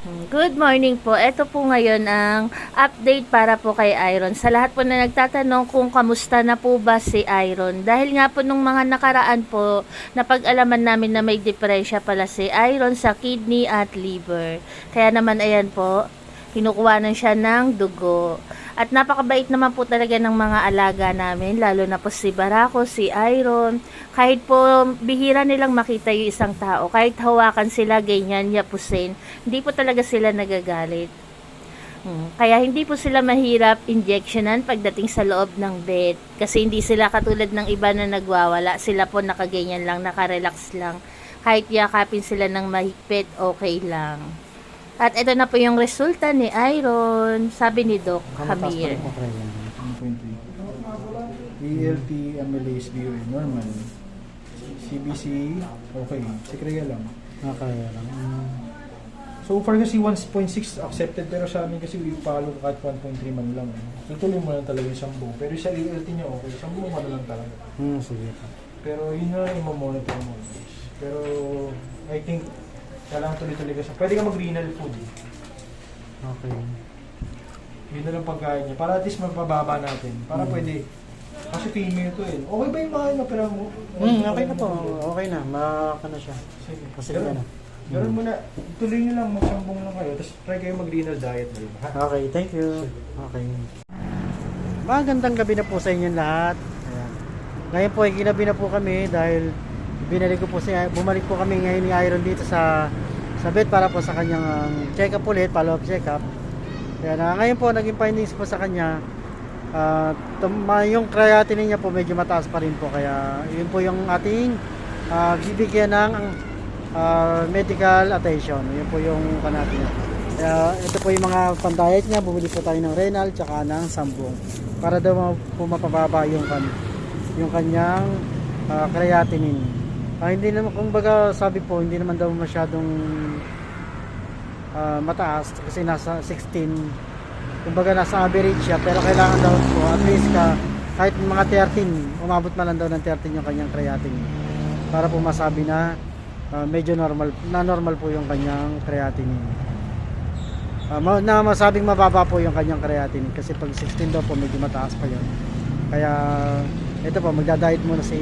Good morning po. Ito po ngayon ang update para po kay Iron. Sa lahat po na nagtatanong kung kamusta na po ba si Iron. Dahil nga po nung mga nakaraan po, napag-alaman namin na may depresya pala si Iron sa kidney at liver. Kaya naman ayan po, kinukuhanan siya ng dugo. At napakabait naman po talaga ng mga alaga namin, lalo na po si Barako, si Iron. Kahit po bihira nilang makita yung isang tao, kahit hawakan sila, ganyan, yapusin, hindi po talaga sila nagagalit. Hmm, Kaya hindi po sila mahirap injectionan pagdating sa loob ng bed. Kasi hindi sila katulad ng iba na nagwawala. Sila po nakaganyan lang, nakarelax lang. Kahit yakapin sila ng mahigpit, okay lang. At ito na po yung resulta ni Iron, sabi ni Doc Hamir. ELT, amylase, BUN, normal. CBC, okay. Sikreya lang. Nakaya lang. Mm. So far kasi 1.6 accepted pero sa amin kasi we follow kahit 1.3 man lang. Tutuloy mo lang talaga yung sambu. Pero sa ELT niya okay, sambu mo na lang talaga. Hmm, sige. Pero yun na yung monitor mo. Pero I think kailangan tuloy-tuloy ka sa... Pwede ka mag-renal food. eh. Okay. Yun na lang pagkain niya. Para at least magpababa natin. Para Hmm. pwede. Kasi female to eh. Okay ba yung mga inopera mo? Hmm, okay na po. Okay na. Maka na siya. Sige. Kasi na. Ganun muna. Tuloy nyo lang. Magsambong lang kayo. Tapos try kayo mag-renal diet na yun. Ha? Okay, thank you. Okay. Magandang gabi na po sa inyong lahat. Ayan. Ngayon po ay ginabi na po kami dahil binalik ko po si bumalik po kami ngayon ni Iron dito sa sa bed para po sa kanyang um, check-up ulit, follow-up check-up. Kaya na ngayon po naging findings po sa kanya ma- yung creatinine niya po medyo mataas pa rin po kaya yun po yung ating ah, bibigyan ng ah, medical attention. Yun po yung kanatin niya. Kaya ito po yung mga pandayat niya, bumili po tayo ng renal tsaka ng sambong para daw po mapababa yung kan yung kanyang ah, creatinine. Ah, hindi naman kumbaga sabi po hindi naman daw masyadong ah, mataas kasi nasa 16 kumbaga nasa average siya pero kailangan daw po at least ka kahit mga 13 umabot man lang daw ng 13 yung kanyang creatinine. Para po masabi na ah, medyo normal na normal po yung kanyang creatinine. Ma- na masabing mababa po yung kanyang creatinine kasi pag 16 daw po medyo mataas pa yun. Kaya ito po magda-diet muna si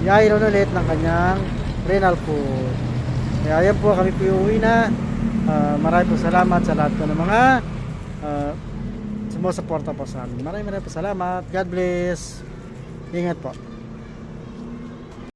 si Iron ulit ng kanyang renal food kaya ayan po kami po uuwi na. Ah, marami po salamat sa lahat po ng mga uh, sumusuporta po sa amin. Maraming maraming po salamat. God bless. Ingat po